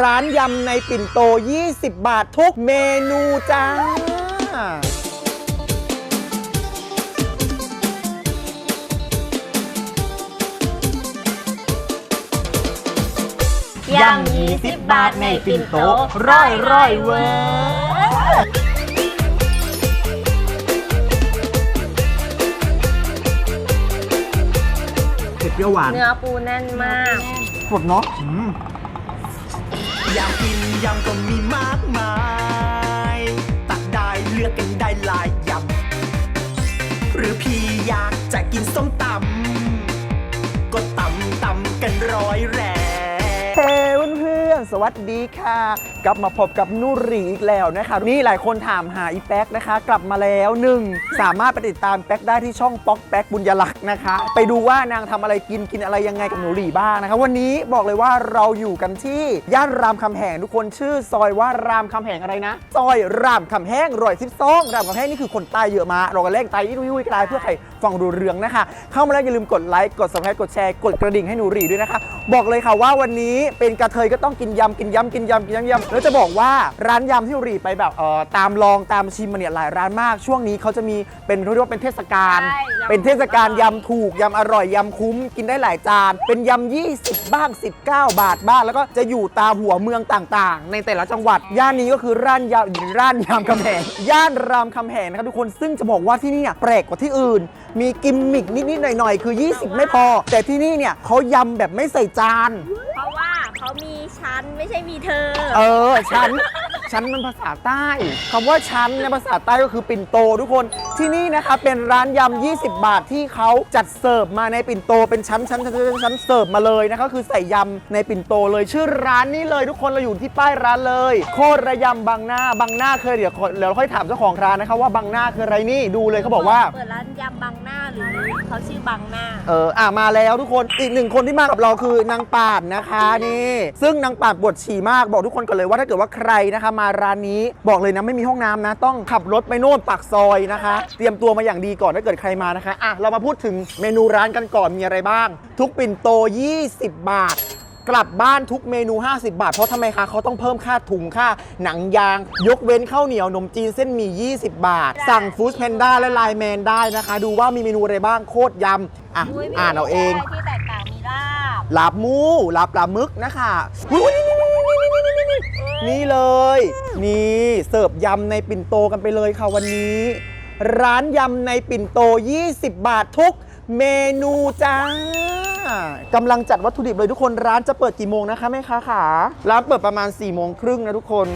ร้านยำในปิ่นโต 20 บาททุกเมนูจ้า ยำยี่สิบบาทในปิ่นโตร้อยร้อยเวอร์เผ็ดเปรี้ยวหวานเนื้อปูแน่นมาก สดเนาะอืม อยากกินยำก็มีมากมาย ตักได้เลือกกันได้หลายยำ หรือพี่อยากจะกินส้มตำก็ตำตำกันร้อยแร วัสดีค่ะ กลับมาพบกับนุรีอีกแล้วนะคะ นี่หลายคนถามหาอีแป๊กนะคะ กลับมาแล้วหนึ่งสามารถไปติดตามแป๊กได้ที่ช่องป๊อกแป๊กบุญยลักษณ์นะคะ ไปดูว่านางทำอะไรกินกินอะไรยังไงกับนูหลีบ้างนะคะ วันนี้บอกเลยว่าเราอยู่กันที่ย่านรามคำแหงทุกคนชื่อซอยว่ารามคำแหงอะไรนะ ซอยรามคำแหงรอยซิบซองรามคำแหงนี่คือคนใต้เยอะมากเราก็เล่งไตยุ่ยยุ่ยกลายเพื่อใครฟังดูเรื่องนะคะ เข้ามาแล้วอย่าลืมกดไลค์กด subscribe กดแชร์กดกระดิ่งให้หนูหรีด้วยนะคะ บอกเลยค่ะว่าวันนี้เป็นกระเทยก็ต้องกินยำกินยำกินยำกินยำยำแล้วจะบอกว่าร้านยำที่หนูหรีไปแบบเอ่อตามลองตามชิมมาเนี่ยหลายร้านมาก ช่วงนี้เขาจะมีเป็นเขาเรียกว่าเป็นเทศกาล ใช่ยำ เป็นเทศกาลยำถูกยำอร่อยยำคุ้มกินได้หลายจาน เป็นยำ20 บ้าง 19 บาทบ้าง แล้วก็จะอยู่ตามหัวเมืองต่างๆ ในแต่ละจังหวัด ย่านนี้ก็คือร้านยำร้านยำคำแหงย่านรามคำแหงนะครับทุกคนซึ่งจะบอกว่าที่นี่เนี่ยแปลกกว่าที่อื่น มีกิมมิกนิดๆหน่อยๆ คือ 20 ไม่พอ แต่ที่นี่เนี่ยเขายำแบบไม่ใส่จาน เพราะว่าเขามีชั้นไม่ใช่มีเธอ เออฉันฉันมันภาษาใต้คำว่าฉันในภาษาใต้ก็คือปิ่นโตทุกคนที่นี่นะคะเป็นร้านยำ 20 บาทที่เขาจัดเสิร์ฟมาในปิ่นโตเป็นชั้นชั้นชั้นชั้นชั้นเสิร์ฟมาเลยนะคะคือใส่ยำในปิ่นโตเลยชื่อร้านนี้เลยทุกคนเราอยู่ที่ป้ายร้านเลย โคตรระยำบางหน้าบางหน้าเคยเดี๋ยวเดี๋ยวเราค่อยถามเจ้าของร้านนะคะว่าบางหน้าคืออะไรนี่ดูเลยเขาบอกว่า เปิดร้านยำบางหน้าหรือเขาชื่อบางหน้า เอออะมาแล้วทุกคนอีกหนึ่งคนที่มากับเราคือนางป่านนะคะนี่ซึ่งนางป่านปวดฉี่มากบอกทุกคนกันเลยว่าถ้าเกิดว่าใครนะคะมาร้านนี้บอกเลยนะไม่มีห้องน้ำนะ ต้องขับรถไปโน่นปากซอยนะคะ เตรียมตัวมาอย่างดีก่อนถ้าเกิดใครมานะคะอะเรามาพูดถึงเมนูร้านกันก่อนมีอะไรบ้าง ทุกปิ่นโต 20 บาท กลับบ้านทุกเมนู 50 บาท เพราะทำไมคะเขาต้องเพิ่มค่าถุงค่าหนังยาง ยกเว้นข้าวเหนียวนมจีนเส้นหมี่ 20 บาท สั่งฟู้ดแพนด้าและไลน์แมนได้นะคะ ดูว่ามีเมนูอะไรบ้างโคตรยำอะอุ๊ยมีอ่านเอาเอง ที่แตกต่างมี ลาบลาบหมูลาบปลาหมึกนะคะอุ๊ยนี่เลย นี่เสิร์ฟยำในปิ่นโตกันไปเลยค่ะวันนี้ ร้านยำในปิ่นโต 20 บาททุกเมนูจ้ากำลังจัดวัตถุดิบเลยทุกคนร้านจะเปิดกี่โมงนะคะแม่ค้าขาร้านเปิดประมาณ4ี่โมงครึ่งนะทุกคน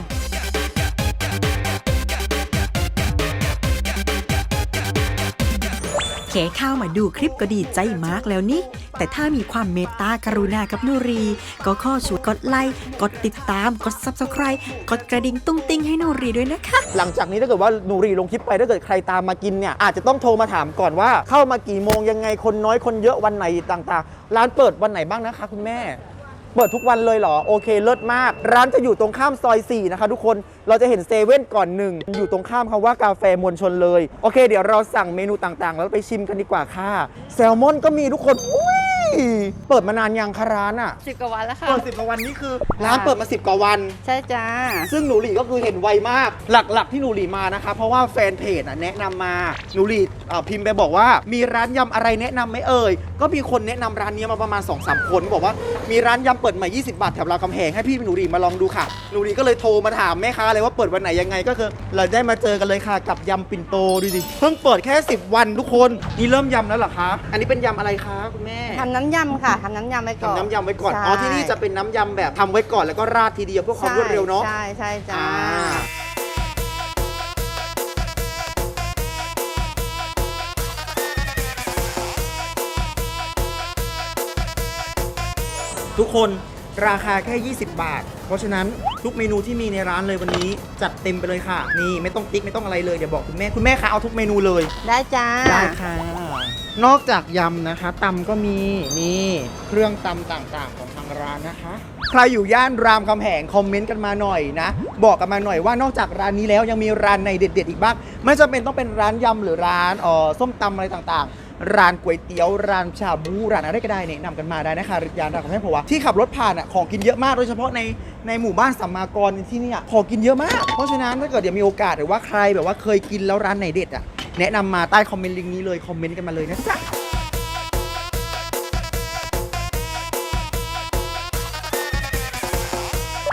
แค่เข้ามาดูคลิปก็ดีใจมากแล้วนี่ แต่ถ้ามีความเมตตากรุณากับนุรี ก็ข้อช่วยกดไลค์ กดติดตาม กด Subscribe กดกระดิ่งตุ้งติ้งให้นุรีด้วยนะคะ หลังจากนี้ถ้าเกิดว่านูรีลงคลิปไปถ้าเกิดใครตามมากินเนี่ยอาจจะต้องโทรมาถามก่อนว่าเข้ามากี่โมงยังไงคนน้อยคนเยอะวันไหนต่างๆ ร้านเปิดวันไหนบ้างนะคะ คุณแม่ เปิดทุกวันเลยเหรอ โอเคเลิศมาก ร้านจะอยู่ตรงข้ามซอย 4 นะคะทุกคนเราจะเห็นเซเว่นก่อนหนึ่งอยู่ตรงข้ามคำว่ากาแฟมวลชนเลย โอเค เดี๋ยวเราสั่งเมนูต่างๆ แล้วไปชิมกันดีกว่าค่ะ แซลมอนก็มีทุกคนอุ้ย เปิดมานานยังคะร้านอะสิบกว่าวันแล้วค่ะ เปิดสิบกว่าวันนี่คือ ร้านเปิดมา 10 กว่าวัน ใช่จ้า ซึ่งหนูหลีก็คือเห็นไวมาก หลักๆที่หนูหลีมานะคะ เพราะว่าแฟนเพจอะแนะนำมา หนูหลีอ่าพิมพ์ไปบอกว่า มีร้านยำอะไรแนะนำไหมเอ่ย ก็มีคนแนะนำร้านนี้มาประมาณ2อสคนบอกว่ามีร้านยำเปิดใหม่ 20 บาทแถวรามคำแหงให้พี่หนูหลีมาลองดูค่ะ หนูหลีก็เลยโทรมาถามแม่ค้าเลยว่าเปิดวันไหนยังไงก็คือ เราได้มาเจอกันเลยค่ะกับยำปิ่นโตดูดิเพิ่งเปิดแค่ 10 วันทุกคนนี่เริ่มยำแล้วเหรอคะ อันนี้เป็นยำอะไรคะคุณแม่ ทำน้ำยำค่ะทำน้ำยำไว้ก่อนทำน้ำยำไว้ก่อน ใช่อ๋อ ที่นี่จะเป็นน้ำยำแบบทำไว้ก่อนแล้วก็ราดทีเดียวเพื่อความรวดเร็วเนาะ ใช่ใช่จ้า อ่าทุกคน ราคาแค่ 20 บาท เพราะฉะนั้นทุกเมนูที่มีในร้านเลยวันนี้จัดเต็มไปเลยค่ะ นี่ไม่ต้องติ๊กไม่ต้องอะไรเลยเดี๋ยวบอกคุณแม่คุณแม่คะเอาทุกเมนูเลย ได้จ้า ได้ค่ะ นอกจากยำนะคะตำก็มีนี่เครื่องตำต่างๆ ของทางร้านนะคะ ใครอยู่ย่านรามคำแหงคอมเมนต์กันมาหน่อยนะ บอกกันมาหน่อยว่านอกจากร้านนี้แล้วยังมีร้านในเด็ด ๆ อีกบ้างไม่จำเป็นต้องเป็นร้านยำหรือร้านเอ่อส้มตำอะไรต่างๆ ร้านก๋วยเตี๋ยวร้านชาบูร้านอะไรก็ได้แนะนำกันมาได้นะคะยานรามคำแหงเพราะว่าที่ขับรถผ่านอะของกินเยอะมากโดยเฉพาะในในหมู่บ้านสัมมากรที่เนี่ยของกินเยอะมาก เพราะฉะนั้นถ้าเกิดเดี๋ยวมีโอกาสหรือว่าใครแบบว่าเคยกินแล้วร้านไหนเด็ดอะแนะนำมาใต้คอมเมนต์ลิงก์นี้เลยคอมเมนต์กันมาเลยนะจ๊ะ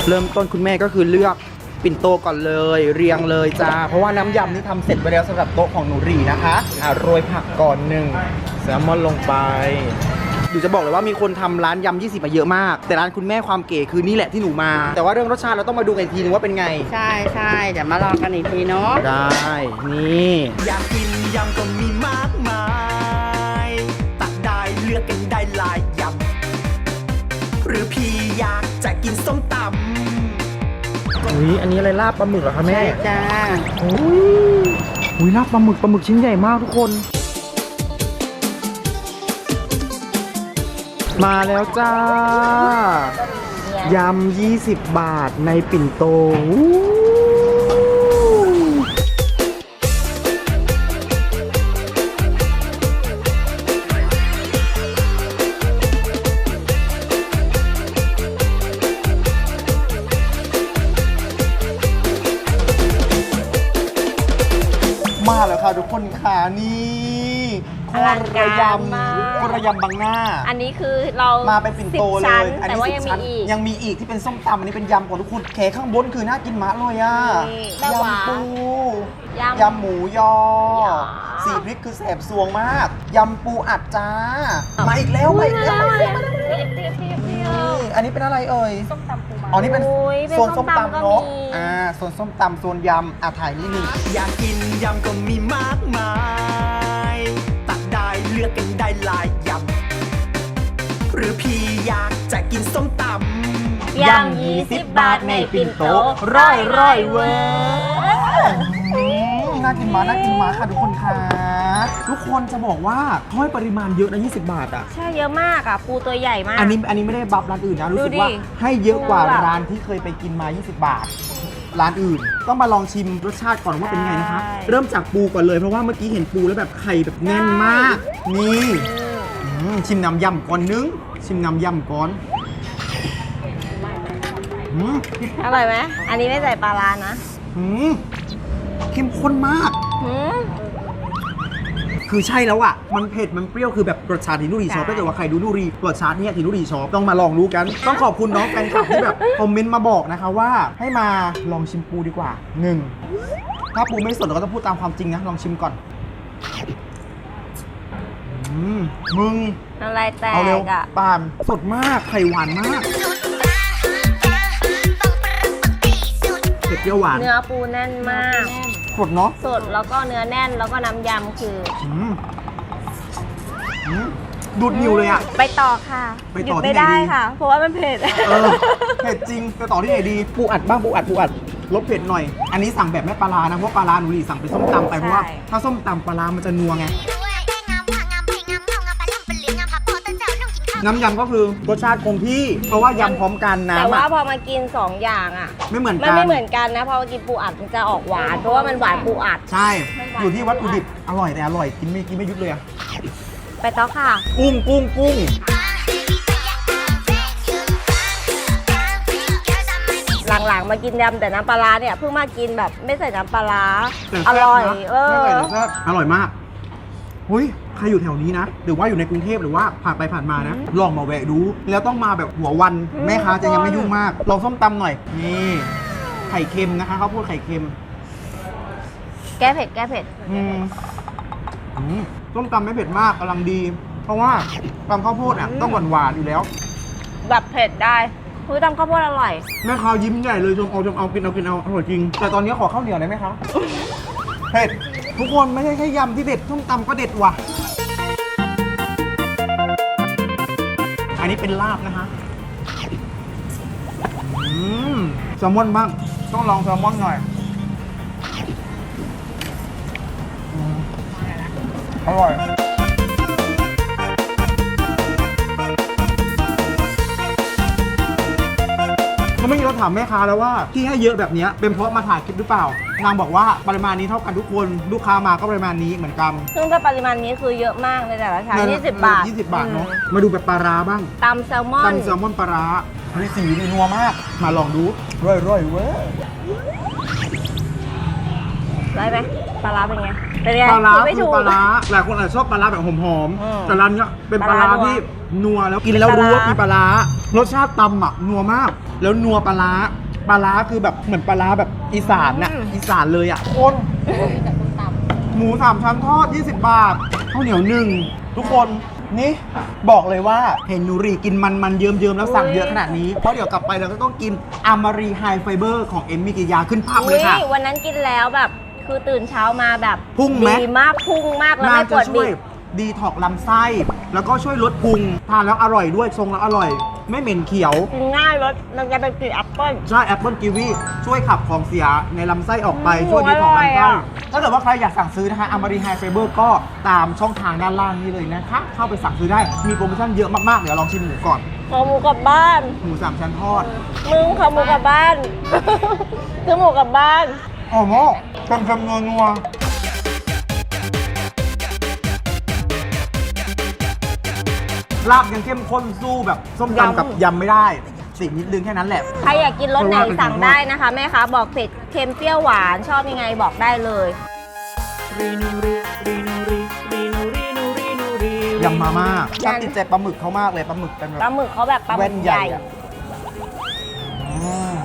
เริ่มต้นคุณแม่ก็คือเลือก ปิ่นโตก่อนเลย เรียงเลยจ้า เพราะว่าน้ำยำนี่ทำเสร็จไปแล้วสำหรับโต๊ะของหนูรีนะคะอะโรยผักก่อนหนึ่งแซลมอนลงไปดูจะบอกเลยว่ามีคนทำร้านยำ20มาเยอะมาก แต่ร้านคุณแม่ความเก๋คือนี่แหละที่หนูมา แต่ว่าเรื่องรสชาติเราต้องมาดูกันอีกทีนึงว่าเป็นไง ใช่ใช่เดี๋ยวมาลองกันอีกทีเนาะได้ นี่อยากกินยำก็มีมากมายตักได้เลือกกันได้หลายยำหรือพี่อยากจะกินส้มตำ อุ้ยอันนี้อะไรลาบปลาหมึกเหรอคะแม่ใช่จ้าอุ้ยลาบปลาหมึกปลาหมึกชิ้นใหญ่มากทุกคน มาแล้วจ้ายำ20 บาทในปิ่นโตอู้ โคอลังระการยมากำโคระยำบางหน้า อันนี้คือเรามาเป็นปิ่นโตสิบเลชั้นยแต่ว่ายังสิบมีชั้นอีก ยังมีอีกที่เป็นส้มตำอันนี้เป็นยำของทุกคนแขข้างบนคือน่ากินมากเลยอะนี่แม่หวานยำปู ยำ ยำหมูยอยอสีพริกคือแสบซวงมาก ยำปูอัดจ้า มาอีกแล้วมาอีกแล้วเทียบเทียบเทียบเทียนี่บ อันนี้เป็นอะไรเอ่ย ส้มตำปูม้าอ๋อ นี่เป็นโอ้ยเป็นโซนส้มตำก็เนาะมี อ่าโซนส้มตำโซนยำอะถ่ายนี่หนึ่งอยากกินยำก็มีมากมายตักได้เลือกกันได้หลายยำ หรือพี่อยากจะกินส้มตำยำยี่สิบบาทในปิ่นโตร้อยร้อยเวอร์อืมน่ากินมากน่ากินมากค่ะทุกคนค่ะทุกคนจะบอกว่าเขาให้ปริมาณเยอะนะ 20 บาทอะ ใช่เยอะมากอะ ปูตัวใหญ่มาก อันนี้อันนี้ไม่ได้บัฟร้านอื่นนะ รู้สึกดูดิว่าให้เยอะกว่าดูแบบร้านที่เคยไปกินมา 20 บาท ร้านอื่น ต้องมาลองชิมรสชาติก่อนว่าเป็นไงนะคะเริ่มจากปูก่อนเลยเพราะว่าเมื่อกี้เห็นปูแล้วแบบไข่แบบแน่นมาก นี่อืมชิมน้ำยำก่อนนึง ชิมน้ำยำก่อนอืมอร่อยไหม อันนี้ไม่ใส่ปลาร้านะอืมเข้มข้นมาก หืม คือใช่แล้วอะ มันเผ็ด มันเปรี้ยว คือแบบรสชาติที่นุรีชอบใช่ถ้าเกิดว่าใครดูนุรีรสชาติเนี่ยที่นุรีชอบต้องมาลองรู้กัน ต้องขอบคุณน้องแฟนคลับที่แบบคอมเมนต์มาบอกนะคะว่าให้มาลองชิมปูดีกว่าหนึ่งถ้าปูไม่สดเราก็ต้องพูดตามความจริงนะ ลองชิมก่อนอืมมึงน้ำลายแตเอาเร็วกอะปาล์มสดมาก ไข่หวานมากเผ็ดเปรี้ยวหวาน เนื้อปูแน่นมาก สดเนาะสดแล้วก็เนื้อแน่นแล้วก็น้ำยำคืออืมอืมดูดนิ้วเลยอะ ไปต่อค่ะไปหต่ยุอดที่ไม่ไหนได้ดี ค่ะ เพราะว่ามันเผ็ด เออเผ็ดจริงไปต่อที่ไหนดีปูอัดบ้างปูอัดปูอัดลดเผ็ดหน่อย อันนี้สั่งแบบไม่ปลาร้านะเพราะปลาร้าหนูหลีสั่งเป็นส้มตำไปเพราะว่าใช่ ถ้าส้มตำปลาร้ามันจะนัวไง น้ำยำก็คือรสชาติคงที่ เพราะว่ายำพร้อมกันน้ำแต่ว่าอะพอมากินสองอย่างอะ ไม่เหมือนมันกัน ไม่เหมือนกันนะพอมากินปูอัดมันจะออกหวานเพราะว่ามันหวานปูอัด ใช่ มันหวาน อยู่ที่วัตถุดิบอร่อยแต่อร่อยกินไม่กินไม่ยุดเลยอะไปต่อค่ะ กุ้งกุ้งกุ้ง หลังๆ มากินยำแต่น้ำปลาร้าเนี่ยเพิ่งมากินแบบไม่ใส่น้ำปลาร้าแต่อแซ่บร่อยนะเอไม่อใส่แต่แซ่บอร่อยมากหุย ใครอยู่แถวนี้นะ หรือว่าอยู่ในกรุงเทพหรือว่าผ่านไปผ่านมานะ ลองมาแวะดู แล้วต้องมาแบบหัววันอืมแม่ค้าจะยังไม่ทุกคนยุ่งมาก ลองส้มตำหน่อย นี่ ไข่เค็มนะคะเขาวโพูดไข่เค็ม แก้เผ็ดแก้เผ็ด อืมอืมส้มตำไม่เผ็ดมากกำลังดี เพราะว่าตำข้าวโพดอะต้องหวานหวานๆอยู่แล้ว แบบเผ็ดได้คือตำข้าวโพดอร่อย แม่ค้ายิ้มใหญ่เลยชมเอาชมเอากินเอากินเอาอร่อยจริง แต่ตอนนี้ขอข้าวเหนียวได้ไหมคะ เผ็ดทุกคนไม่ใช่แค่ยำที่เด็ดส้มตำก็เด็ดว่ะ นนี้เป็นลาบนะคะอืมแซลมอนบ้าง ต้องลองแซลมอนหน่อยอืมอร่อยเพราะเมื่อกี้เราถามแม่ค้าแล้วว่าที่ให้เยอะแบบเนี้ยเป็นเพราะมาถ่ายคลิปหรือเปล่า นางบอกว่าปริมาณนี้เท่ากันทุกคนลูกค้ามาก็ปริมาณนี้เหมือนกันซึ่งถ้าปริมาณนี้คือเยอะมากในแต่ละชาม20 บาท20 บาทเนาะมาดูแบบปลาร้าบ้างตำแซลมอนตำแซลมอนปลาร้าเฮ้ยสีนี่นัวมาก มาลองดูร่อยร่อยๆเว้ยได้ไหมปลาร้าเป็นไงเป็นไงปลาร้าพูดไม่คืถูอกปลาร้าหลายคนอาจจะชอบปลาร้าแบบหอมอืมๆแต่ร้านเนี้ยเป็นปลาร้าปลาร้านัวที่นัวแล้วกินแล้วรู้ว่ามีปลาร้ารสชาติตำอะนัวมาก แล้วนัวปลาร้า ปลาร้าคือแบบเหมือนปลาร้าแบบอีสานน่ะอีสานเลยอะคนหมูสามชั้นทอด 20 บาทข้าวเหนียวหนึ่งทุกคนนี่บอกเลยว่าเห็นนูรีกินมันมันๆเยิ้มๆแล้วสั่งเยอะขนาดนี้ เพราะเดี๋ยวกลับไปเราก็ต้องกินอามารีไฮไฟเบอร์ของเอมมี่กิยาขึ้นภาพเลอุ้ยยค่ะ วันนั้นกินแล้วแบบ คือตื่นเช้ามาแบบพุ่งไหมดีมากพุ่งมากแล้วน่าไม่ปจะวดช่บิวยด ดีท็อกซ์ลำไส้ แล้วก็ช่วยลดพุงทานแล้วอร่อยด้วยทรงแล้วอร่อย ไม่เหม็นเขียว กินง่ายรสมันจะเป็นกลิ่นแอปเปิ้ล ใช่แอปเปิลกีวีช่วยขับของเสียในลำไส้ออกไป อืมช่วยดีท็อกซ์ลำอร่ไส้อยอะ ถ้าเกิดว่าใครอยากสั่งซื้อนะคะอามารีไฮไฟเบอร์ก็ตามช่องทางด้านล่างนี้เลยนะคะ เข้าไปสั่งซื้อได้มีโปรโมชั่นเยอะมากๆ เดี๋ยวลองชิมหมูก่อนขอหมูกลับบ้าน หมูสามชั้นทอดมึงขอหมูกลับบ้าน ซื้อหมูกลับบ้าน อ๋อโมเค็มๆนัวๆ ลาบยังเข้มข้นสู้แบบส้มตำกับยำไม่ได้ สิ่งนิดนึงแค่นั้นแหละ ใครอยากกินรสไหนสั่งได้นะคะ แม่ค้าบอกเผ็ดเค็มเปรี้ยวหวานชอบยังไงบอกได้เลยยำมาม่าชอบติดใจปลาหมึกเขามากเลยปลาหมึกเป็นแบปลาบหมึกเขาแบบปลาหแว่มึนกใหใหญ่ญ่อะอืม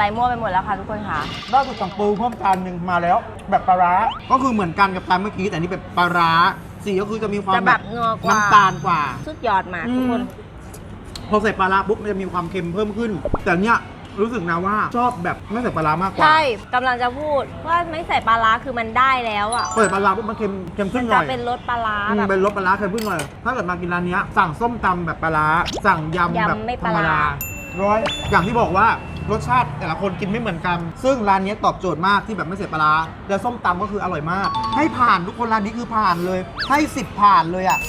อะไรมั่วไปหมดแล้วค่ะทุกคนค่ะล่าสุดสั่งปูเพิ่มจานหนึ่งมาแล้ว แบบปลาร้า ก็คือเหมือนกันกับจานเมื่อกี้แต่อันนี่แบบปลาร้าสีก็คือจะมีความจะแบแบบบนัวกว่า น้ำตาลกว่า สุดยอดมากทุกคน พอใส่ปลาร้าปุ๊บมันจะมีความเค็มเพิ่มขึ้น แต่เนี้ยรู้สึกนะว่าชอบแบบไม่ใส่ปลาร้ามากกว่า ใช่กำลังจะพูดว่าไม่ใส่ปลาร้าคือมันได้แล้วอะเปิดปลาร้าปุ๊บมันเค็มเค็มมัขึ้นนหจะน่อยเป็นรสปลาร้าอืมแบบ เป็นรสปลาร้าเค็มขึ้นหน่อย ถ้าเกิดมากินร้านเนี้ยสั่งส้มตำแบบปลาร้าสั่งยำยำแบบไม่ธปรลารมร้าดา ร้อยอย่างที่บอกว่ารสชาติแต่ละคนกินไม่เหมือนกัน ซึ่งร้านนี้ตอบโจทย์มากที่แบบไม่ใส่ปลาร้าแล้วส้มตำก็คืออร่อยมาก ให้ผ่านทุกคนร้านนี้คือผ่านเลย ให้สิบผ่านเลยอะ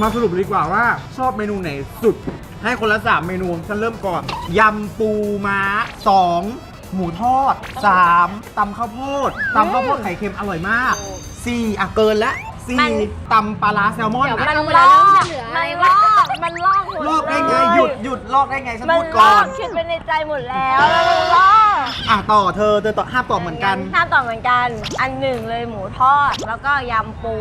มาสรุปดีกว่าว่าชอบเมนูไหนสุด ให้คนละ3เมนูฉันเริ่มก่อนยำปูม้า2หมูทอด3ตำข้าวโพดตำข้าวโพดไข่เค็มอร่อยมาก 4อะเกินละมัน4ตำปลาร้าแซลมอนมันอะลอกมันลอกมันลอกหมดลอกได้ไงเลหยุดหยุดลอกได้ไงฉันมันพูดลก่ออนกคิดไปในใจหมดแล้วแล้วมันลอกอะต่อเธอเธอต่อห้ามตอบเหมือนกัน ห้ามต่อเหมือนกัน อันหนึ่งเลยหมูทอด แล้วก็ยำปู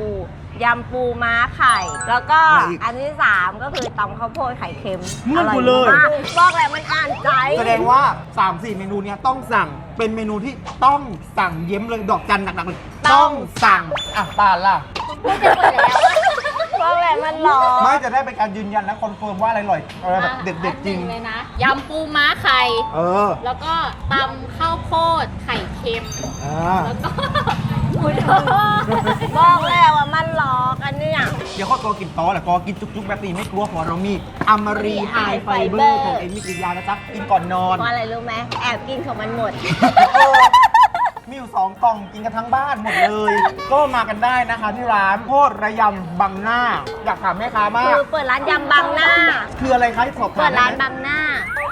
ยำปูม้าไข่ แล้วก็อะไรอีกอันที่สามก็คือตำข้าวโพดไข่เค็มเหมือนร่กูเลยมากบอกแล้วมันอ่านใจแสดงว่า 3-4 เมนูเนี้ยต้องสั่งเป็นเมนูที่ต้องสั่งเย้มเลยดอกจันหนักๆเลยต้องสั่งอะปานล่ะบอกแล้วมันหลอกไม่จะได้เป็นการยืนยันและคอนเฟิร์มว่าอะไรอร่อยอะไรแบบเด็ดๆจริง อันหนึ่เลยนะยำปูม้าไข่ เออแล้วก็ตำข้าวโพดไข่เค็ม อ่าแล้วก็ บอกแล้วว่ามันหลอกอันเนี้ย เดี๋ยวข้อกอกินต่อแหละกอกินจุกๆแบบนี้ไม่กลัวเพราะเรามีอมรีไฮไฟเบอร์ของเอ็มมี่กิยานะจ๊ะกินก่อนนอน เพราะอะไรรู้ไหมแอบกินของมันหมด เออมีอยู่สองกล่องกินกันทั้งบ้านหมดเลย ก็มากันได้นะคะที่ร้านโคตรระยำบังหน้า อยากถามแม่ค้ามาก คือเปิดร้านยำบังหน้า คืออะไรคะที่สอบถามเปิดร้านได้ไหมบังหน้า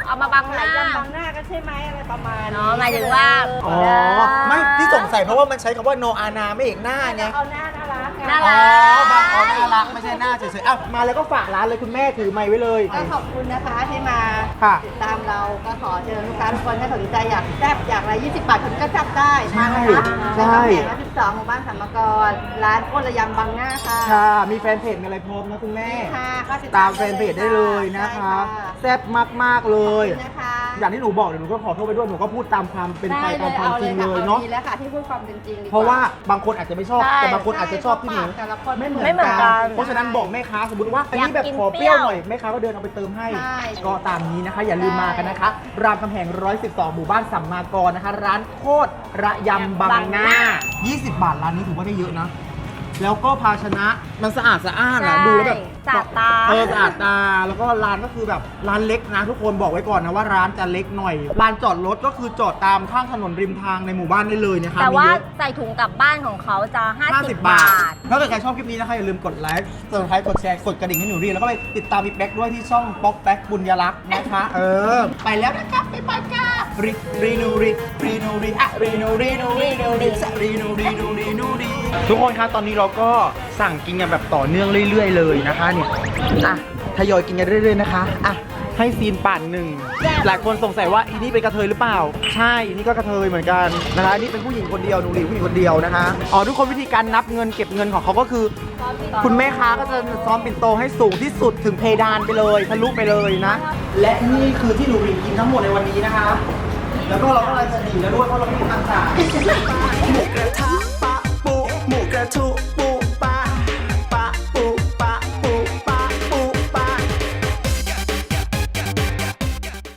เอามาบังหน้าบางหน้าก็ใช่ไหมอะไรประมาณเนาะหมายถึงว่า อ๋อ ไม่ที่สงสัยเพราะว่ามันใช้คำว่าโนอานาไม่เอกหน้าไง เอาหน้าน่ารักไง น่าอ๋รัอกบางอ๋อน่ารักไม่ใช่หน้าเฉยๆอ้าวมาแล้วก็ฝากร้านเลยคุณแม่ถือไม้ไว้เลย ก็ขอบคุณนะคะที่มาค่ะ ติดตามเราก็ขอเชิญลูกค้าทุกคนถ้าสนใจอยากแซ่บอยากอะไร 20 บาทคุณก็จับได้มานะคะใช่แผงละ12หมู่บ้านสัมมกรร้านโคตรระยำบางหน้าค่ะค่ะ มีแฟนเพจมีอะไรพร้อมนะคุณแม่ ค่ะก็ติดตามแฟนเพจได้เลยนะคะแซ่บมากๆเลยขอบคุณนะคะอย่างที่หนูบอกเดี๋ยวหนูก็ขอโทษไปด้วยหนูก็พูดตามความเป็นไปได้ตามความจริงเลยอเนาะ ดีแล้วค่ะที่พูดความเป็นจริงดีกเพราะว่าบางคนอาจจะไม่ชอบ ใช่แต่บางคนอาจจะชอบที่หนูแต่ละคนไม่เหมือนไม่เหมือนกันเพราะฉะนั้นบอกแม่ค้าสมมติว่าอันนี้แบบอยากกินขอเปรี้ยวเปรี้ยวหน่อยแม่ค้าก็เดินเอาไปเติมให้ ใช่ก็ตามนี้นะคะ อย่าลืมมากันนะคะ รามคำแหง 112 หมู่บ้านสัมมากรนะคะ ร้านโคตรระยำบางหน้า 20 บาทร้านนี้ถือว่าได้เยอะนะ แล้วก็ภาชนะมันสะอาดสะอ้านอะใช่ ดูแล้วแบบสะอาดตา เออสะอาดตา แล้วก็ร้านก็คือแบบร้านเล็กนะทุกคนบอกไว้ก่อนนะว่าร้านจะเล็กหน่อยร้านจอดรถก็คือจอดตามข้างถนนริมทางในหมู่บ้านได้เลยนะคะแต่มีว่าเยอะ ใส่ถุงกลับบ้านของเขาจะ 50 50 บาทถ้าเกิดใครชอบคลิปนี้นะคะอย่าลืมกดไลค์กดไลค์กดแชร์ กดกระดิ่งให้หนูดีแล้วก็ไปติดตามพี่แป๊กด้วยที่ช่องป๊อกแป๊กบุญยรักษ์นะคะ เออ ไปแล้วนะครับไปไปค่ะรีรีนูรีรีนูรีอะรีนูรีนูรีนูรีสะรีนูรีนูรีนูรีทุกคนคะตอนนี้เราก็สั่งกินกันแบบต่อเนื่องเรื่อย ๆ เลยนะคะเนี่ย อะทยอยกินกันเรื่อยๆนะคะ อะ ให้ซีนปั่นหนึ่ง หลายคนสงสัยว่าอีนี่เป็นกระเทยหรือเปล่า ใช่ อีนี่ก็กระเทยเหมือนกันนะคะนี่เป็นผู้หญิงคนเดียวหนูหลีผู้หญิงคนเดียวนะคะ อ๋อทุกคนวิธีการนับเงินเก็บเงินของเขาก็คือ คุณแม่ค้าก็จะซ้อมปิ่นโตให้สูงที่สุดถึงเพดานไปเลยทะลุไปเลยนะ และนี่คือที่หนูหลีกินทั้งหมดในวันนี้นะคะ แล้วก็เราก็เลยจะดีแล้วด้วยเพราะเราไม่มีตังค์จ่าย